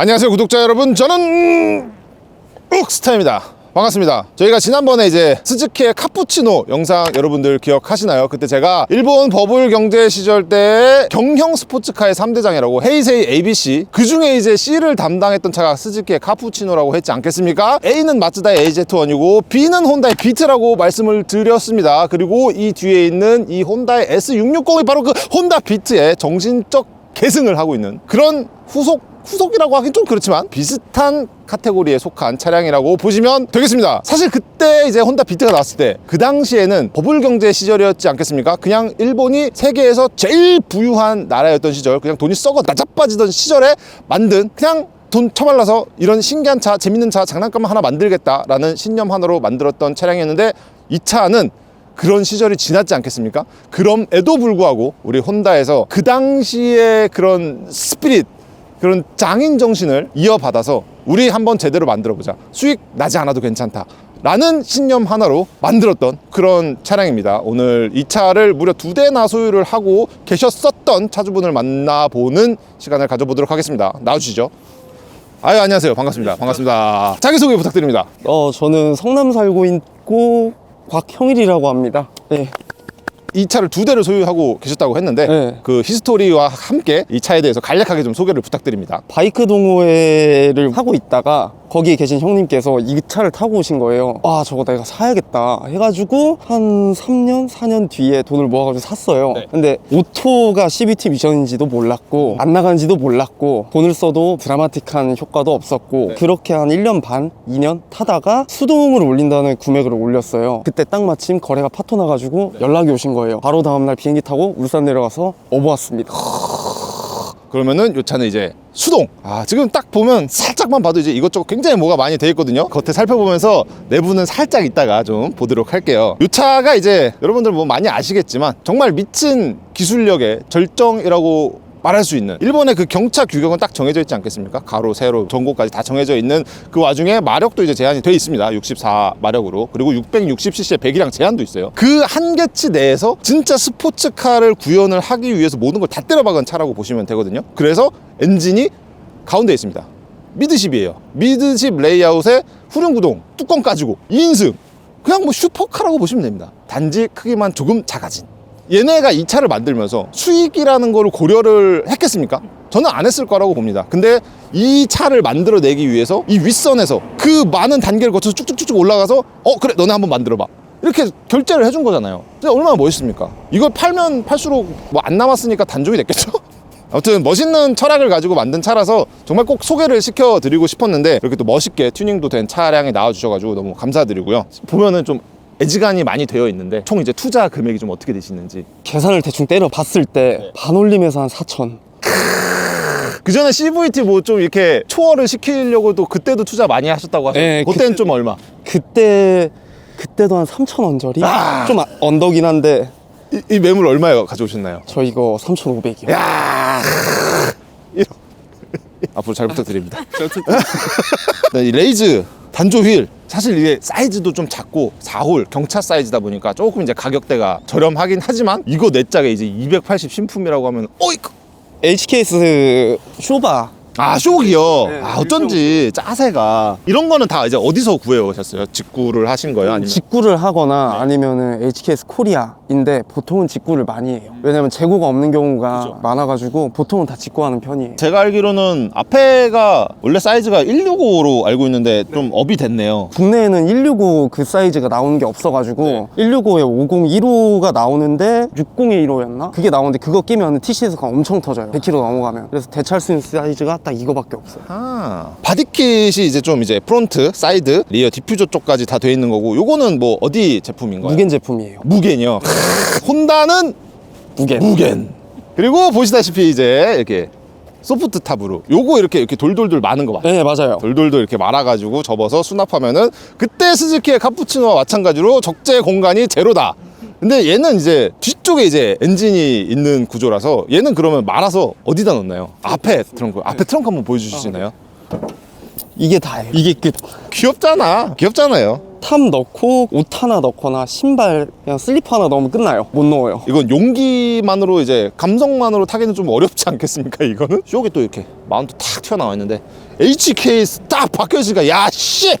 안녕하세요 구독자 여러분 저는 욱스타입니다 반갑습니다 저희가 지난번에 이제 스즈키의 카푸치노 영상 여러분들 기억하시나요? 그때 제가 일본 버블 경제 시절 때 경형 스포츠카의 3대장이라고 헤이세이 ABC 그 중에 이제 C를 담당했던 차가 스즈키의 카푸치노라고 했지 않겠습니까? A는 마츠다의 AZ1이고 B는 혼다의 비트라고 말씀을 드렸습니다 그리고 이 뒤에 있는 이 혼다의 S660이 바로 그 혼다 비트의 정신적 계승을 하고 있는 그런 후속 후속이라고 하긴 좀 그렇지만 비슷한 카테고리에 속한 차량이라고 보시면 되겠습니다. 사실 그때 이제 혼다 비트가 나왔을 때 그 당시에는 버블 경제 시절이었지 않겠습니까? 그냥 일본이 세계에서 제일 부유한 나라였던 시절, 그냥 돈이 썩어 나자빠지던 시절에 만든 그냥 돈 처발라서 이런 신기한 차, 재밌는 차, 장난감 하나 만들겠다라는 신념 하나로 만들었던 차량이었는데 이 차는 그런 시절이 지났지 않겠습니까? 그럼에도 불구하고 우리 혼다에서 그 당시에 그런 스피릿 그런 장인 정신을 이어받아서 우리 한번 제대로 만들어 보자. 수익 나지 않아도 괜찮다. 라는 신념 하나로 만들었던 그런 차량입니다. 오늘 이 차를 무려 두 대나 소유를 하고 계셨었던 차주분을 만나보는 시간을 가져보도록 하겠습니다. 나와주시죠. 아유, 안녕하세요. 반갑습니다. 반갑습니다. 자기소개 부탁드립니다. 어, 저는 성남 살고 있고 곽형일이라고 합니다. 네. 이 차를 두 대를 소유하고 계셨다고 했는데 네. 그 히스토리와 함께 이 차에 대해서 간략하게 좀 소개를 부탁드립니다. 바이크 동호회를 하고 있다가 거기에 계신 형님께서 이 차를 타고 오신 거예요. 아, 저거 내가 사야겠다. 해가지고 한 3년, 4년 뒤에 돈을 모아가지고 샀어요. 네. 근데 오토가 CBT 미션인지도 몰랐고, 안 나가는지도 몰랐고, 돈을 써도 드라마틱한 효과도 없었고, 네. 그렇게 한 1년 반, 2년 타다가 수동으로 올린다는 구매글을 올렸어요. 그때 딱 마침 거래가 파토 나가지고 연락이 오신 거예요. 바로 다음날 비행기 타고 울산 내려가서 업어왔습니다. 그러면은 이 차는 이제 수동. 아, 지금 딱 보면 살짝만 봐도 이제 이것저것 굉장히 뭐가 많이 돼 있거든요. 겉에 살펴보면서 내부는 살짝 이따가 좀 보도록 할게요. 이 차가 이제 여러분들 뭐 많이 아시겠지만 정말 미친 기술력의 절정이라고 말할 수 있는 일본의 그 경차 규격은 딱 정해져 있지 않겠습니까? 가로, 세로, 전고까지 다 정해져 있는 그 와중에 마력도 이제 제한이 돼 있습니다. 64 마력으로 그리고 660cc의 배기량 제한도 있어요. 그 한계치 내에서 진짜 스포츠카를 구현을 하기 위해서 모든 걸 다 때려박은 차라고 보시면 되거든요. 그래서 엔진이 가운데 있습니다. 미드십이에요. 미드십 레이아웃에 후륜 구동, 뚜껑 까지고 2인승. 그냥 뭐 슈퍼카라고 보시면 됩니다. 단지 크기만 조금 작아진. 얘네가 이 차를 만들면서 수익이라는 걸 고려를 했겠습니까? 저는 안 했을 거라고 봅니다. 근데 이 차를 만들어내기 위해서 이 윗선에서 그 많은 단계를 거쳐서 쭉쭉쭉쭉 올라가서 어 그래 너네 한번 만들어봐 이렇게 결제를 해준 거잖아요. 얼마나 멋있습니까? 이걸 팔면 팔수록 뭐 안 남았으니까 단종이 됐겠죠? 아무튼 멋있는 철학을 가지고 만든 차라서 정말 꼭 소개를 시켜드리고 싶었는데 이렇게 또 멋있게 튜닝도 된 차량이 나와주셔가지고 너무 감사드리고요. 보면은 좀 애지간히 많이 되어 있는데 총 이제 투자 금액이 좀 어떻게 되시는지 계산을 대충 때려 봤을 때 네. 반올림에서 한 4천. 그 전에 CVT 뭐 좀 이렇게 초월을 시키려고도 그때도 투자 많이 하셨다고 하셨죠? 네, 그때는 그때- 좀 얼마? 그때 그때도 한 3천 원짜리? 아. 좀 아- 언덕이긴 한데 이, 이 매물 얼마에 가져오셨나요? 저 이거 3,500이요. 야. 앞으로 잘 부탁드립니다. 네, 이 레이즈 단조 휠 사실 이게 사이즈도 좀 작고 4홀 경차 사이즈다 보니까 조금 이제 가격대가 저렴하긴 하지만 이거 내 짝에 이제 280 신품이라고 하면 어이쿠 HKS 쇼바 아 쇼기요. 네, 아 어쩐지 짜세가 이런 거는 다 이제 어디서 구해 오셨어요? 직구를 하신 거예요? 아니면 직구를 하거나 네. 아니면은 HKS 코리아 인데 보통은 직구를 많이 해요. 왜냐면 재고가 없는 경우가 그죠. 많아가지고 보통은 다 직구하는 편이에요. 제가 알기로는 앞에가 원래 사이즈가 165로 알고 있는데 좀 업이 됐네요. 국내에는 165 그 사이즈가 나오는 게 없어가지고 165에 50 1호가 나오는데 60에 1호였나? 그게 나오는데 그거 끼면 TC에서가 엄청 터져요. 100km 넘어가면. 그래서 대체할 수 있는 사이즈가 딱 이거밖에 없어요. 아, 바디킷이 이제 좀 이제 프론트, 사이드, 리어 디퓨저 쪽까지 다 돼 있는 거고 요거는 뭐 어디 제품인가요? 무겐 제품이에요. 무겐이요. 혼다는 무겐. 무겐. 그리고 보시다시피 이제 이렇게 소프트 탑으로 요거 이렇게 이렇게 돌돌돌 많은 거 봐. 네 맞아요. 돌돌돌 이렇게 말아가지고 접어서 수납하면은 그때 스즈키의 카푸치노와 마찬가지로 적재 공간이 제로다. 근데 얘는 이제 뒤쪽에 이제 엔진이 있는 구조라서 얘는 그러면 말아서 어디다 넣나요? 앞에 트렁크. 앞에 트렁크 한번 보여주실 수 있나요? 이게 다예요. 이게 끝. 귀엽잖아. 귀엽잖아요. 탑 넣고 옷 하나 넣거나 신발 그냥 슬리퍼 하나 넣으면 끝나요. 못 넣어요. 이건 용기만으로 이제 감성만으로 타기는 좀 어렵지 않겠습니까 이거는? 쇼기 또 이렇게 마운트 탁 튀어나와 있는데 HKS 딱 박혀있으니까 야씨!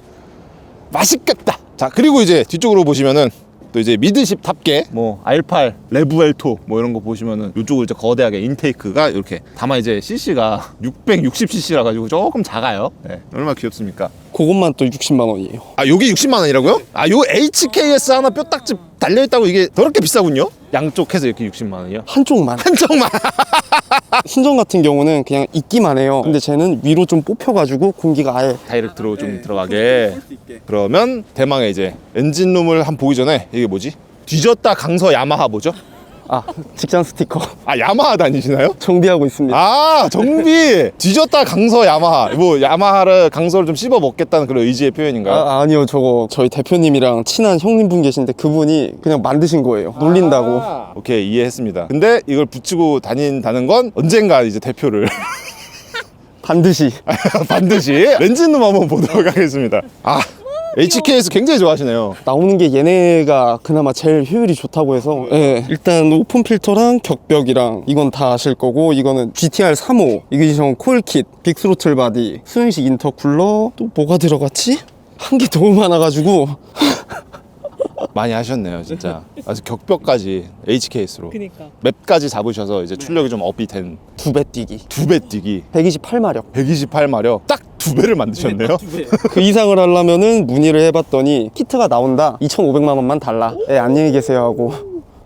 맛있겠다! 자 그리고 이제 뒤쪽으로 보시면은 또 이제 미드십 탑계 뭐 R8 레브엘2 뭐 이런 거 보시면은 이쪽으로 이제 거대하게 인테이크가 이렇게 다만 이제 CC가 660cc라 가지고 조금 작아요 네. 얼마나 귀엽습니까 그것만 또 60만 원이에요 아 요게 60만 원이라고요? 아 요 HKS 하나 뼈딱지 달려 있다고 이게 더럽게 비싸군요 양쪽 해서 이렇게 60만 원이요? 한쪽만. 한쪽만. 순정 같은 경우는 그냥 있기만 해요. 근데 쟤는 위로 좀 뽑혀가지고 공기가 아예 다이렉트로 좀 들어가게. 그러면 대망의 이제 엔진룸을 한 보기 전에 이게 뭐지? 뒤졌다 강서 야마하 뭐죠? 아 직장 스티커. 아 야마하 다니시나요? 정비하고 있습니다. 아 정비! 뒤졌다 강서 야마하. 뭐 야마하를 강서를 좀 씹어 먹겠다는 그런 의지의 표현인가요? 아, 아니요. 저거 저희 대표님이랑 친한 형님분 계신데 그분이 그냥 만드신 거예요. 놀린다고. 오케이 이해했습니다. 근데 이걸 붙이고 다닌다는 건 언젠가 이제 대표를. 반드시. 반드시. 렌즈룸 한번 보도록 하겠습니다. 아 HKS 굉장히 좋아하시네요. 나오는 게 얘네가 그나마 제일 효율이 좋다고 해서 예, 일단 오픈 필터랑 격벽이랑 이건 다 아실 거고 이거는 GTR 3호 이그디션 콜킷 빅스로틀 바디 수행식 인터쿨러 또 뭐가 들어갔지? 한 게 너무 많아가지고 많이 하셨네요 진짜. 아주 격벽까지 HKS로. 그니까. 맵까지 잡으셔서 이제 출력이 좀 업이 된 두배두배 뛰기. 뛰기 128마력. 128마력. 딱 두 배를 만드셨네요. 그 이상을 하려면은 문의를 해봤더니 키트가 나온다. 2,500만 원만 달라. 예 안녕히 계세요 하고.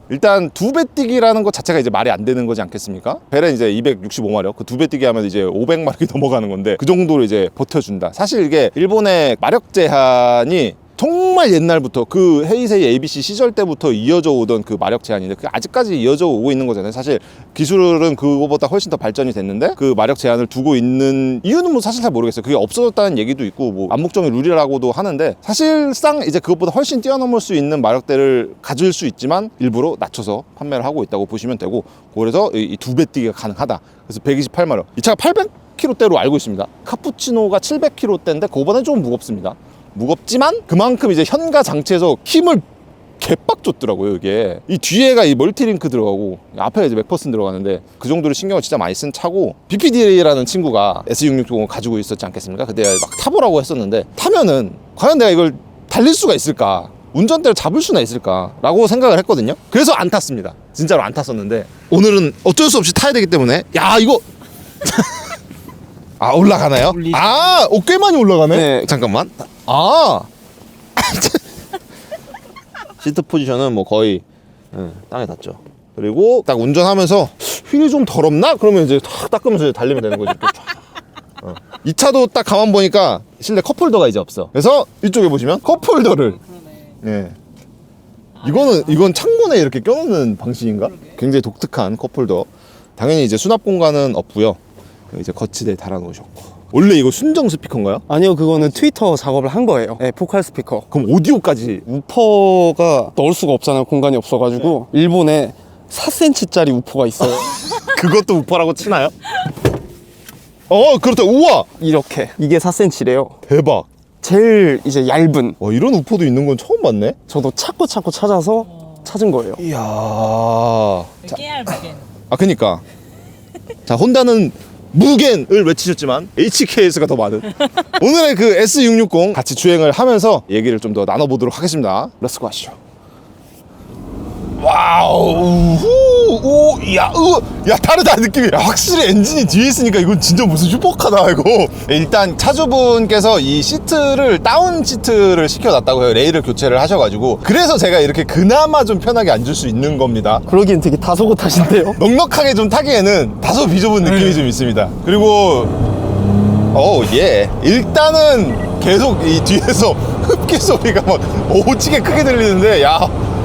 일단 두 배 뛰기라는 것 자체가 이제 말이 안 되는 거지 않겠습니까? 벨은 이제 265마력, 그 두 배 뛰기 하면 이제 500마력이 넘어가는 건데 그 정도로 이제 버텨준다. 사실 이게 일본의 마력 제한이 정말 옛날부터 그 헤이세이 ABC 시절 때부터 이어져 오던 그 마력 제한인데 그게 아직까지 이어져 오고 있는 거잖아요. 사실 기술은 그거보다 훨씬 더 발전이 됐는데 그 마력 제한을 두고 있는 이유는 뭐 사실 잘 모르겠어요. 그게 없어졌다는 얘기도 있고 뭐 암묵적인 룰이라고도 하는데 사실상 이제 그것보다 훨씬 뛰어넘을 수 있는 마력대를 가질 수 있지만 일부러 낮춰서 판매를 하고 있다고 보시면 되고 그래서 이 두 배 뛰기가 가능하다. 그래서 128마력. 이 차가 800km대로 알고 있습니다. 카푸치노가 700km대인데 그거보다는 좀 무겁습니다. 무겁지만 그만큼 이제 현가 장치에서 힘을 개빡 줬더라고요 이게 이 뒤에가 이 멀티링크 들어가고 앞에 이제 맥퍼슨 들어가는데 그 정도로 신경을 진짜 많이 쓴 차고 BPD라는 친구가 S660을 가지고 있었지 않겠습니까 그때 막 타보라고 했었는데 타면은 과연 내가 이걸 달릴 수가 있을까 운전대를 잡을 수나 있을까 라고 생각을 했거든요 그래서 안 탔습니다 진짜로 안 탔었는데 오늘은 어쩔 수 없이 타야 되기 때문에 야 이거 아 올라가나요? 아, 어, 꽤 많이 올라가네. 네. 잠깐만. 아, 시트 포지션은 뭐 거의 응, 땅에 닿죠. 그리고 딱 운전하면서 휠이 좀 더럽나? 그러면 이제 탁 닦으면서 달리면 되는 거지. 이렇게. 어. 이 차도 딱 가만 보니까 실내 컵홀더가 이제 없어. 그래서 이쪽에 보시면 컵홀더를 예. 이거는 이건 창문에 이렇게 껴놓는 방식인가? 굉장히 독특한 컵홀더. 당연히 이제 수납 공간은 없고요. 그 이제 거치대에 달아놓으셨고. 원래 이거 순정 스피커인가요? 아니요 그거는 트위터 작업을 한 거예요. 예, 포칼 스피커. 그럼 오디오까지? 우퍼가 넣을 수가 없잖아요 공간이 없어가지고. 일본에 4cm짜리 우퍼가 있어요. 그것도 우퍼라고 치나요? 어 그렇다. 우와! 이렇게. 이게 4cm래요. 대박. 제일 이제 얇은. 와 이런 우퍼도 있는 건 처음 봤네. 저도 찾고 찾고 찾아서 찾은 거예요. 이야. 아 깨알 무겐. 그니까. 자 혼다는 무겐을 외치셨지만 HKS가 더 많은. 오늘의 그 S660 같이 주행을 하면서 얘기를 좀 더 나눠보도록 하겠습니다. 렛츠고 하시죠 와우 우, 오, 야, 으, 야 다르다 느낌이. 야, 확실히 엔진이 뒤에 있으니까 이건 진짜 무슨 슈퍼카다 이거. 일단 차주분께서 이 시트를 다운 시트를 시켜놨다고 해요. 레일을 교체를 하셔가지고. 그래서 제가 이렇게 그나마 좀 편하게 앉을 수 있는 겁니다. 그러기엔 되게 다소곳하신데요? 넉넉하게 좀 타기에는 다소 비좁은 느낌이 좀 있습니다. 그리고 어, 예. 일단은 계속 이 뒤에서 흡기 소리가 막 오지게 크게 들리는데 야,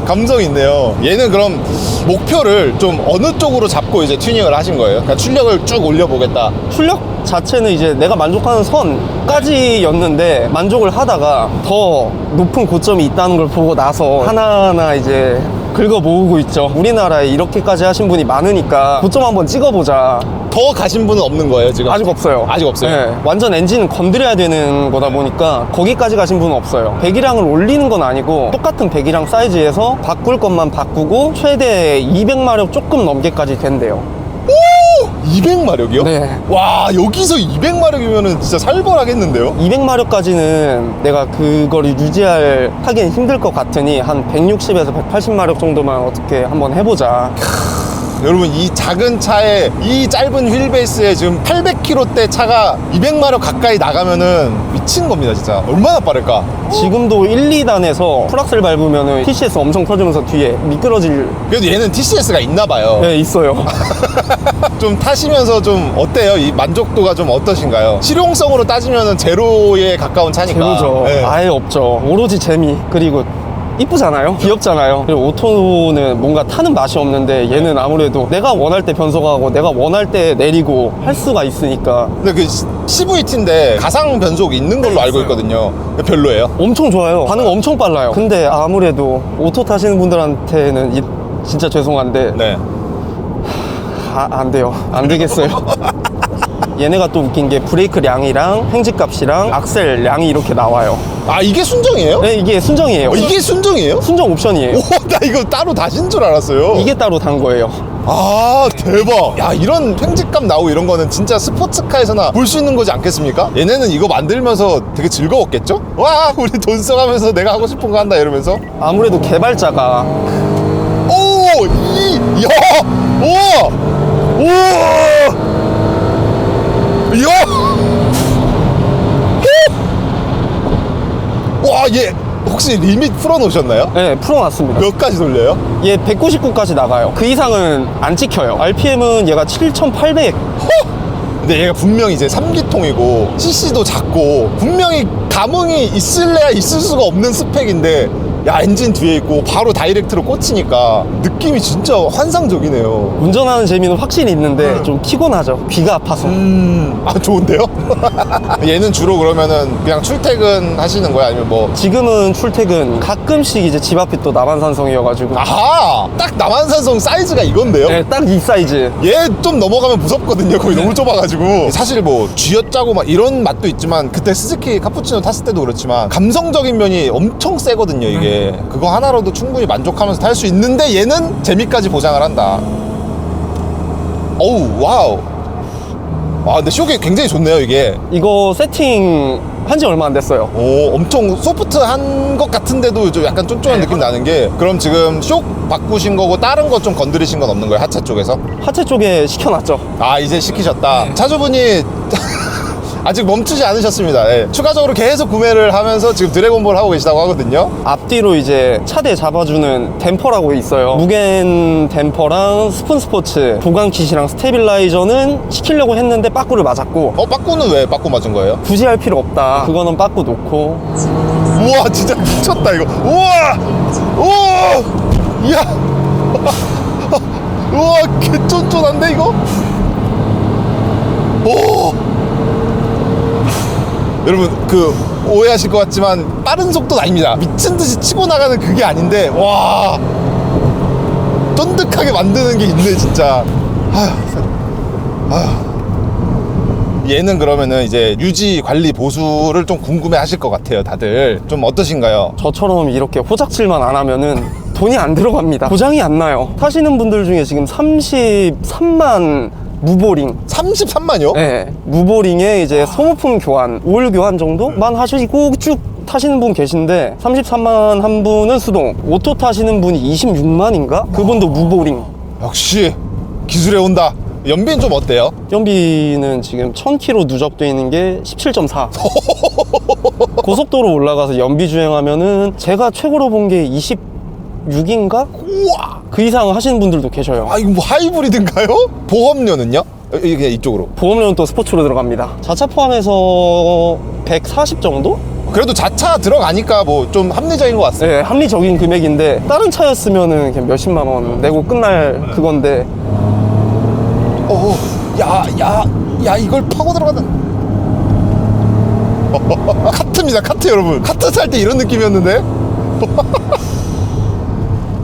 감성 있네요. 얘는 그럼 목표를 좀 어느 쪽으로 잡고 이제 튜닝을 하신 거예요? 그러니까 출력을 쭉 올려 보겠다. 출력 자체는 이제 내가 만족하는 선까지였는데 만족을 하다가 더 높은 고점이 있다는 걸 보고 나서 하나하나 이제 긁어 모으고 있죠. 우리나라에 이렇게까지 하신 분이 많으니까 고점 한번 찍어보자. 더 가신 분은 없는 거예요 지금? 아직 없어요. 아직 없어요? 네, 완전 엔진은 건드려야 되는 거다 보니까 거기까지 가신 분은 없어요. 배기량을 올리는 건 아니고 똑같은 배기량 사이즈에서 바꿀 것만 바꾸고 최대 200마력 조금 넘게까지 된대요. 200마력이요? 네. 와 여기서 200마력이면은 진짜 살벌하겠는데요? 200마력까지는 내가 그거를 유지할 하기는 힘들 것 같으니 한 160에서 180마력 정도만 어떻게 한번 해보자. 여러분 이 작은 차에 이 짧은 휠베이스에 지금 800km대 차가 200마력 가까이 나가면은 미친 겁니다 진짜 얼마나 빠를까 지금도 1, 2단에서 풀악셀 밟으면 TCS 엄청 터지면서 뒤에 미끄러질 그래도 얘는 TCS가 있나 봐요 네 있어요. 좀 타시면서 좀 어때요? 이 만족도가 좀 어떠신가요? 실용성으로 따지면은 제로에 가까운 차니까 제로죠. 네. 아예 없죠. 오로지 재미 그리고 이쁘잖아요. 귀엽잖아요. 그리고 오토는 뭔가 타는 맛이 없는데 얘는 아무래도 내가 원할 때 변속하고 내가 원할 때 내리고 할 수가 있으니까 근데 그 CVT인데 가상 변속 있는 걸로 알고 있거든요 별로예요? 엄청 좋아요. 반응 엄청 빨라요. 근데 아무래도 오토 타시는 분들한테는 이- 진짜 죄송한데 네 아, 안 돼요. 안 되겠어요. 얘네가 또 웃긴 게 브레이크량이랑 횡집값이랑 악셀량이 이렇게 나와요. 아 이게 순정이에요? 네, 이게 순정이에요. 어, 이게 순정이에요? 순정 옵션이에요. 오, 나 이거 따로 다신 줄 알았어요. 이게 따로 단 거예요. 아, 대박. 야, 이런 횡직감 나오고 이런 거는 진짜 스포츠카에서나 볼 수 있는 거지 않겠습니까? 얘네는 이거 만들면서 되게 즐거웠겠죠? 와, 우리 돈 써가면서 내가 하고 싶은 거 한다 이러면서. 아무래도 개발자가 오, 이, 야, 오, 오! 와, 얘 혹시 리밋 풀어놓으셨나요? 네, 풀어놨습니다. 몇 가지 돌려요? 얘 199까지 나가요. 그 이상은 안 찍혀요. RPM은 얘가 7,800. 근데 얘가 분명히 이제 3기통이고 CC도 작고 분명히 감흥이 있을래야 있을 수가 없는 스펙인데 야 엔진 뒤에 있고 바로 다이렉트로 꽂히니까 느낌이 진짜 환상적이네요 운전하는 재미는 확실히 있는데 좀 피곤하죠. 귀가 아파서. 음, 아 좋은데요? 얘는 주로 그러면은 그냥 출퇴근 하시는 거야 아니면 뭐 지금은 출퇴근 가끔씩 이제 집 앞이 또 남한산성이어가지고 아하 딱 남한산성 사이즈가 이건데요? 네, 딱 이 사이즈. 얘 좀 넘어가면 무섭거든요. 거기 너무 좁아가지고. 사실 뭐 쥐어짜고 막 이런 맛도 있지만 그때 스즈키 카푸치노 탔을 때도 그렇지만 감성적인 면이 엄청 세거든요. 이게 그거 하나로도 충분히 만족하면서 탈 수 있는데 얘는 재미까지 보장을 한다. 어우 와우. 아 근데 쇼게 굉장히 좋네요 이게. 이거 세팅 한 지 얼마 안 됐어요. 오 엄청 소프트한 것 같은데도 좀 약간 쫀쫀한 느낌 나는 게 그럼 지금 쇼 바꾸신 거고 다른 거 좀 건드리신 건 없는 거예요 하차 쪽에서? 하체 쪽에 시켜놨죠. 아 이제 시키셨다 차주분이 아직 멈추지 않으셨습니다. 예. 추가적으로 계속 구매를 하면서 지금 드래곤볼 하고 계시다고 하거든요. 앞뒤로 이제 차대 잡아주는 댐퍼라고 있어요. 무겐 댐퍼랑 스푼 스포츠, 보강 킷이랑 스테빌라이저는 시키려고 했는데 빠꾸를 맞았고. 어 빠꾸는 왜 빠꾸 맞은 거예요? 굳이 할 필요 없다. 그거는 빠꾸 놓고. 우와 진짜 미쳤다 이거. 우와! 우와! 이야! 우와 개쫀쫀한데 이거? 오 여러분 그 오해하실 것 같지만 빠른 속도는 아닙니다 미친 듯이 치고 나가는 그게 아닌데 와 쫀득하게 만드는 게 있네 진짜 아휴 얘는 그러면은 이제 유지 관리 보수를 좀 궁금해 하실 것 같아요 다들 좀 어떠신가요? 저처럼 이렇게 호작질만 안 하면은 돈이 안 들어갑니다. 고장이 안 나요. 타시는 분들 중에 지금 33만 무보링 33만요? 네, 무보링에 이제 소모품 교환, 오일 교환 정도만 하시고 쭉 타시는 분 계신데 33만 한 분은 수동, 오토 타시는 분이 26만인가? 그분도 무보링. 역시 기술에 온다 연비는 좀 어때요? 연비는 지금 1000km 누적돼 있는 게 17.4. 고속도로 올라가서 연비 주행하면은 제가 최고로 본 게 26인가? 우와 그 이상 하시는 분들도 계셔요. 아 이거 뭐 하이브리드인가요? 보험료는요? 어, 이게 이쪽으로 보험료는 또 스포츠로 들어갑니다. 자차 포함해서 140 정도? 그래도 자차 들어가니까 뭐 좀 합리적인 것 같습니다 네, 합리적인 금액인데 다른 차였으면은 그냥 몇십만 원 내고 끝날 그건데 어, 야, 야, 야, 이걸 파고 들어가는. 카트입니다, 카트 여러분. 카트 탈때 이런 느낌이었는데.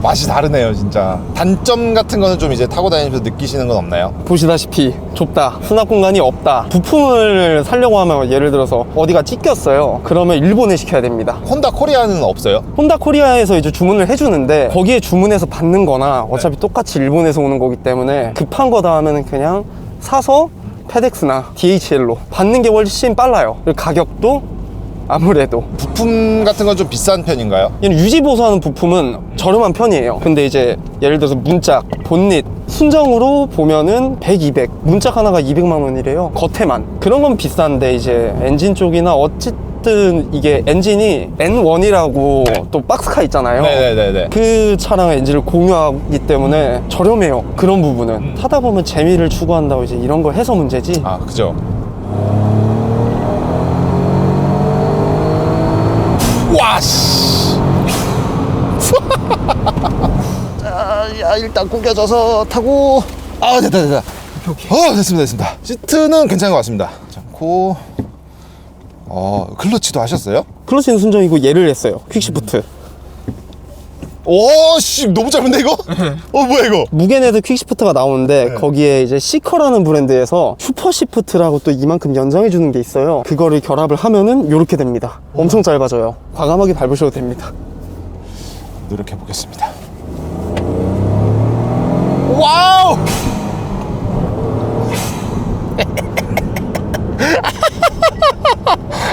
맛이 다르네요 진짜. 단점 같은 거는 좀 이제 타고 다니면서 느끼시는 건 없나요? 보시다시피 좁다. 수납 공간이 없다. 부품을 살려고 하면 예를 들어서 어디가 찢겼어요. 그러면 일본에 시켜야 됩니다. 혼다 코리아는 없어요? 혼다 코리아에서 이제 주문을 해주는데 거기에 주문해서 받는 거나 어차피 똑같이 일본에서 오는 거기 때문에 급한 거다 하면은 그냥 사서 페덱스나 DHL로 받는 게 훨씬 빨라요. 그리고 가격도 아무래도 부품 같은 건 좀 비싼 편인가요? 얘는 유지 보수하는 부품은 저렴한 편이에요. 근데 이제 예를 들어서 문짝, 본닛, 순정으로 보면은 100, 200. 문짝 하나가 200만 원이래요. 겉에만. 그런 건 비싼데 이제 엔진 쪽이나 어쨌든 이게 엔진이 N1이라고 또 박스카 있잖아요. 네네네네 그 차랑 엔진을 공유하기 때문에 저렴해요. 그런 부분은. 타다 보면 재미를 추구한다고 이제 이런 걸 해서 문제지. 아 그죠 와씨. 자, 야 일단 구겨져서 타고. 아 됐다 됐다 어 됐습니다 됐습니다. 시트는 괜찮은 것 같습니다. 괜찮고. 어 클러치도 하셨어요? 클러치는 순정이고 얘를 했어요. 퀵시프트. 오씨 너무 짧은데 이거? 어 뭐야 이거 무게네드 퀵시프트가 나오는데 네. 거기에 이제 시커라는 브랜드에서 슈퍼시프트라고 또 이만큼 연장해 주는 게 있어요 그거를 결합을 하면은 이렇게 됩니다 엄청 짧아져요 과감하게 밟으셔도 됩니다 노력해 보겠습니다. 와우!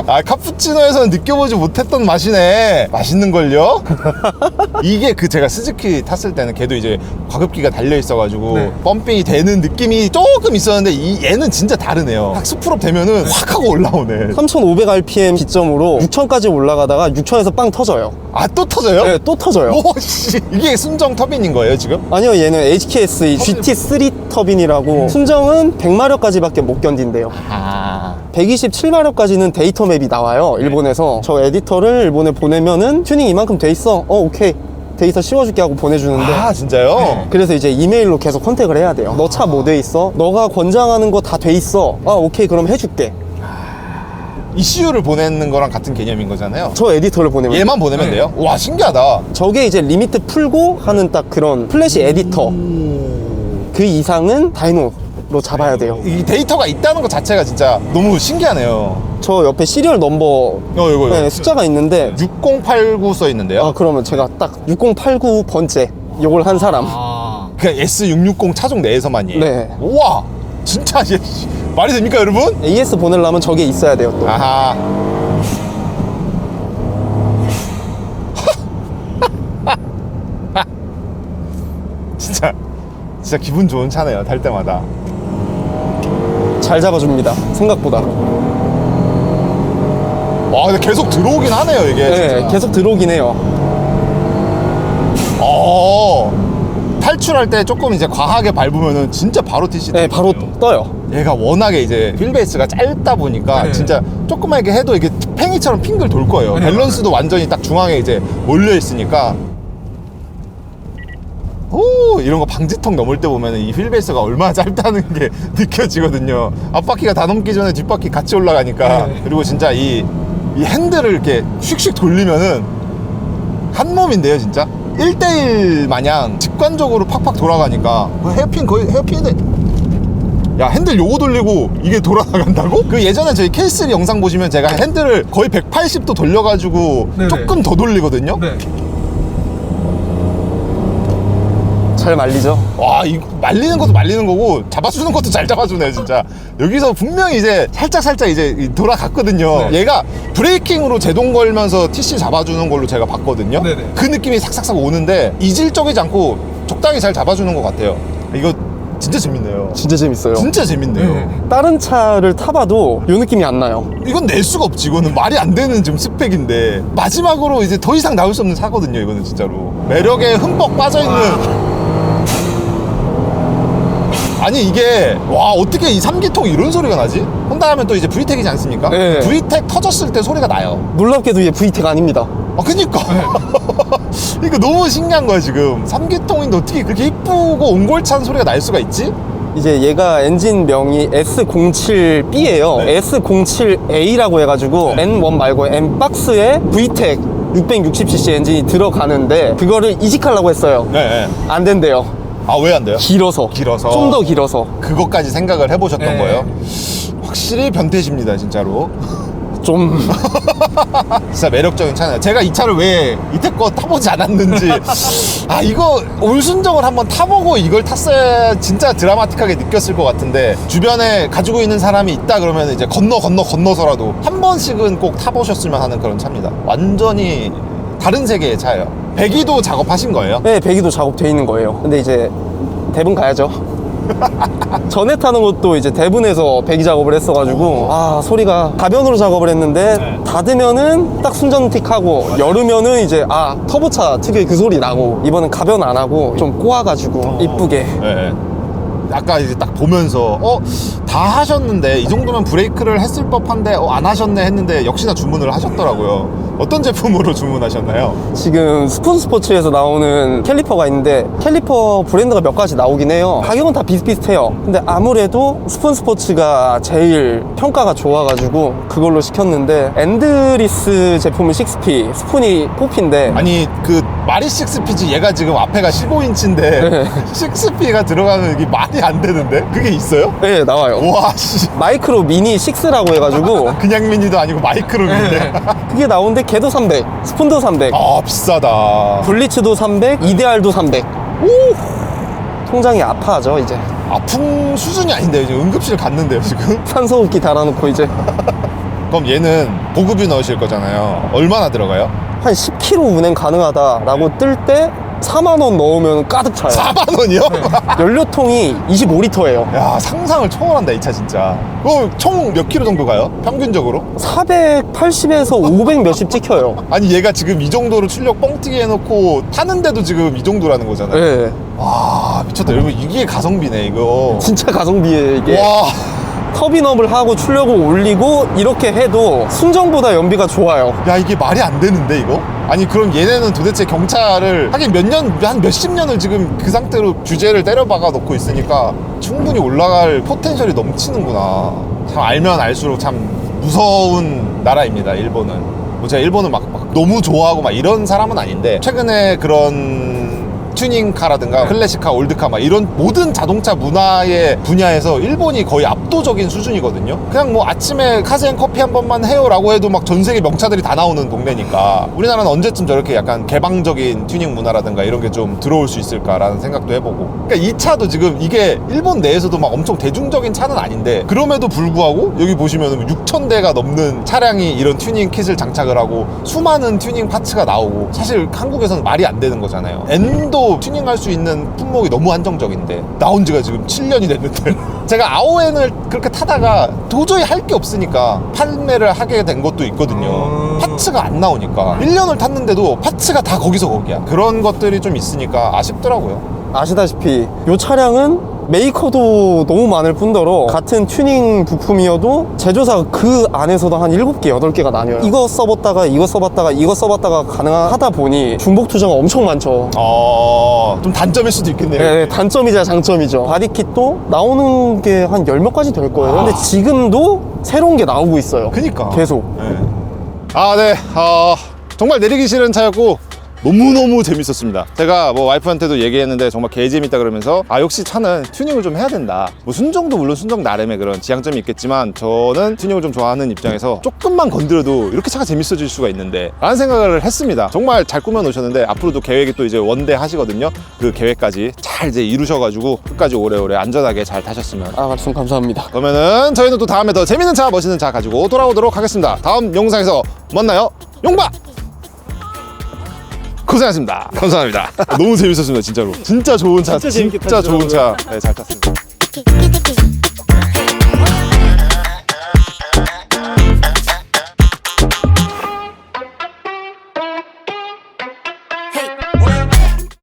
아 카푸치노에서는 느껴보지 못했던 맛이네. 맛있는걸요? 이게 그 제가 스즈키 탔을 때는 걔도 이제 과급기가 달려 있어가지고 네. 펌핑이 되는 느낌이 조금 있었는데 이 얘는 진짜 다르네요. 딱 스프롭 되면은 확 하고 올라오네. 3500rpm 기점으로 6000까지 올라가다가 6000에서 빵 터져요. 아 또 터져요? 네 또 터져요. 오씨. 이게 순정 터빈인 거예요 지금? 아니요 얘는 HKS GT3 터빈이라고 순정은 100마력까지밖에 못 견딘대요. 아 127마력까지는 데이터 맵이 나와요 일본에서 저 에디터를 일본에 보내면은 튜닝 이만큼 돼 있어 어 오케이 데이터 씌워줄게 하고 보내주는데 아 진짜요? 그래서 이제 이메일로 계속 컨택을 해야 돼요. 너 차 뭐 돼 있어? 너가 권장하는 거 다 돼 있어. 아, 오케이. 그럼 해줄게. ECU를 보내는 거랑 같은 개념인 거잖아요. 저 에디터를 보내면. 얘만 보내면 돼요? 와 신기하다. 저게 이제 리미트 풀고 하는 딱 그런 플래시 에디터. 그 이상은 다이노 로 잡아야 돼요. 이 데이터가 있다는 것 자체가 진짜 너무 신기하네요. 저 옆에 시리얼 넘버 어 이거 네, 이거 숫자가 있는데 6089 써 있는데요. 아 그러면 제가 딱 6089번째 요걸 한 사람 그냥 S660 차종 내에서만이에요. 네. 우와 진짜 이게 말이 됩니까 여러분? AS 보내려면 저게 있어야 돼요 또 아하. 진짜 진짜 기분 좋은 차네요 탈 때마다. 잘 잡아줍니다 생각보다 와 근데 계속 들어오긴 하네요 이게. 네 진짜. 계속 들어오긴 해요 어 탈출할 때 조금 이제 과하게 밟으면은 진짜 바로 TC. 네 바로 떠요 얘가 워낙에 이제 휠베이스가 짧다 보니까 네. 진짜 조금만 이렇게 해도 이게 팽이처럼 핑글 돌 거예요. 밸런스도 완전히 딱 중앙에 이제 몰려 있으니까. 오 이런 거 방지턱 넘을 때 보면 이 휠베이스가 얼마나 짧다는 게 느껴지거든요. 앞바퀴가 다 넘기 전에 뒷바퀴 같이 올라가니까 네. 그리고 진짜 이, 이 핸들을 이렇게 슉슉 돌리면은 한 몸인데요 진짜 1대1 마냥 직관적으로 팍팍 돌아가니까 뭐 헤어핀 거의 헤어핀인데 야 핸들 요거 돌리고 이게 돌아나간다고? 그 예전에 저희 K3 영상 보시면 제가 핸들을 거의 180도 돌려가지고 네네. 조금 더 돌리거든요 네. 잘 말리죠 와, 이 말리는 것도 말리는 거고 잡아주는 것도 잘 잡아주네 진짜. 여기서 분명히 이제 살짝 살짝 이제 이 돌아갔거든요. 네. 얘가 브레이킹으로 제동 걸면서 TC 잡아주는 걸로 제가 봤거든요. 네 네. 그 느낌이 삭삭삭 오는데 이질적이지 않고 적당히 잘 잡아주는 것 같아요. 이거 진짜 재밌네요. 진짜 재밌어요 진짜 재밌네요. 네. 다른 차를 타봐도 요 느낌이 안 나요. 이건 낼 수가 없지. 이거는 말이 안 되는 지금 스펙인데 마지막으로 이제 더 이상 나올 수 없는 차거든요. 이거는 진짜로 매력에 흠뻑 빠져 있는. 아니 이게 와 어떻게 이 3기통 이런 소리가 나지? 혼다 하면 또 이제 VTEC이지 않습니까? 네. VTEC 터졌을 때 소리가 나요. 놀랍게도 얘 VTEC 아닙니다. 아 그니까 이거 너무 신기한 거야 지금 3기통인데 어떻게 그렇게 이쁘고 옹골찬 소리가 날 수가 있지? 이제 얘가 엔진 명이 S07B예요. 네. S07A라고 해가지고 N1 말고 N 박스에 VTEC 660cc 엔진이 들어가는데 그거를 이식하려고 했어요. 네, 네. 안 된대요. 아 왜 안 돼요? 길어서. 길어서. 좀 더 길어서. 그것까지 생각을 해보셨던 네. 거예요? 확실히 변태십니다 진짜로 좀 진짜 매력적인 차네요 제가 이 차를 왜 이때껏 타보지 않았는지 아 이거 올순정을 한번 타보고 이걸 탔어야 진짜 드라마틱하게 느꼈을 것 같은데 주변에 가지고 있는 사람이 있다 그러면 이제 건너 건너 건너서라도 한 번씩은 꼭 타보셨으면 하는 그런 차입니다 완전히 다른 세계의 차예요 배기도 작업하신 거예요? 네, 배기도 작업돼 있는 거예요. 근데 이제 대분 가야죠. 전에 타는 것도 이제 대분에서 배기 작업을 했어가지고 아 소리가 가변으로 작업을 했는데 네. 닫으면은 딱 순정틱하고 열으면은 이제 아 터보차 특유의 그 소리 나고 이번엔 가변 안 하고 좀 꼬아가지고 이쁘게 네. 아까 이제 딱 보면서 어 다 하셨는데 이 정도면 브레이크를 했을 법한데 어, 안 하셨네 했는데 역시나 주문을 하셨더라고요. 어떤 제품으로 주문하셨나요? 지금 스푼 스포츠에서 나오는 캘리퍼가 있는데 캘리퍼 브랜드가 몇 가지 나오긴 해요 가격은 다 비슷비슷해요 근데 아무래도 스푼 스포츠가 제일 평가가 좋아가지고 그걸로 시켰는데 엔드리스 제품은 6P 스푼이 4P인데 아니 그 마리 6P지 얘가 지금 앞에가 15인치인데 네. 6P가 들어가는 이게 말이 안 되는데 그게 있어요? 네 나와요 와 씨. 마이크로 미니 6라고 해가지고 그냥 미니도 아니고 마이크로 미니. 그게 나오는데 걔도 300 스푼도 300 아 비싸다. 블리츠도 300 이데알도 300 오! 통장이 아파하죠 이제 아픈 수준이 아닌데요. 지금 응급실 갔는데요 지금. 산소호흡기 달아놓고 이제 그럼 얘는 보급유 넣으실 거잖아요. 얼마나 들어가요? 한 10km 운행 가능하다라고 뜰 때 4만 원 넣으면 가득 차요. 4만 원이요? 연료통이 25리터예요. 야 상상을 초월한다 이 차 진짜. 그럼 총 몇 킬로 정도 가요? 평균적으로? 480에서 500 몇십 찍혀요. 아니 얘가 지금 이 정도로 출력 뻥튀기 해놓고 타는데도 지금 이 정도라는 거잖아요. 네. 와 미쳤다 여러분 이게 가성비네 이거. 진짜 가성비에 이게 와 터빈업을 하고 출력을 올리고 이렇게 해도 순정보다 연비가 좋아요. 야 이게 말이 안 되는데 이거? 아니 그럼 얘네는 도대체 경차를 하긴 몇 년 한 몇십 년을 지금 그 상태로 규제를 때려박아 놓고 있으니까 충분히 올라갈 포텐셜이 넘치는구나 참 알면 알수록 참 무서운 나라입니다 일본은 뭐 제가 일본을 막, 막 너무 좋아하고 막 이런 사람은 아닌데 최근에 그런 튜닝카라든가 클래식카, 올드카 막 이런 모든 자동차 문화의 분야에서 일본이 거의 압도적인 수준이거든요. 그냥 뭐 아침에 카세인 커피 한 번만 해요라고 해도 막 전 세계 명차들이 다 나오는 동네니까 우리나라는 언제쯤 저렇게 약간 개방적인 튜닝 문화라든가 이런 게 좀 들어올 수 있을까라는 생각도 해보고. 그러니까 이 차도 지금 이게 일본 내에서도 막 엄청 대중적인 차는 아닌데 그럼에도 불구하고 여기 보시면 6천 대가 넘는 차량이 이런 튜닝 킷을 장착을 하고 수많은 튜닝 파츠가 나오고 사실 한국에서는 말이 안 되는 거잖아요. N도 튜닝 할 수 있는 품목이 너무 한정적인데 나온 지가 지금 7년이 됐는데 제가 아오엔을 그렇게 타다가 도저히 할 게 없으니까 판매를 하게 된 것도 있거든요. 파츠가 안 나오니까 1년을 탔는데도 파츠가 다 거기서 거기야. 그런 것들이 좀 있으니까 아쉽더라고요. 아시다시피 이 차량은 메이커도 너무 많을 뿐더러 같은 튜닝 부품이어도 제조사가 그 안에서도 한 7개, 8개가 나뉘어요. 이거 써봤다가 이거 써봤다가 이거 써봤다가 가능하다 보니 중복 투자가 엄청 많죠. 어, 좀 단점일 수도 있겠네요. 네, 단점이자 장점이죠. 바디킷도 나오는 게 한 열 몇 가지 될 거예요. 근데 지금도 새로운 게 나오고 있어요. 그니까. 계속. 네. 아, 네. 어, 정말 내리기 싫은 차였고 너무너무 재밌었습니다. 제가 뭐 와이프한테도 얘기했는데 정말 개재밌다 그러면서 아, 역시 차는 튜닝을 좀 해야 된다. 뭐 순정도 물론 순정 나름의 그런 지향점이 있겠지만 저는 튜닝을 좀 좋아하는 입장에서 조금만 건드려도 이렇게 차가 재밌어질 수가 있는데 라는 생각을 했습니다. 정말 잘 꾸며 놓으셨는데 앞으로도 계획이 또 이제 원대 하시거든요. 그 계획까지 잘 이제 이루셔가지고 끝까지 오래오래 안전하게 잘 타셨으면 아, 말씀 감사합니다. 그러면은 저희는 또 다음에 더 재밌는 차, 멋있는 차 가지고 돌아오도록 하겠습니다. 다음 영상에서 만나요. 용바! 고생하셨습니다. 감사합니다. 너무 재밌었습니다, 진짜로. 진짜 좋은 차, 진짜 진짜 좋은 차. 네, 잘 탔습니다.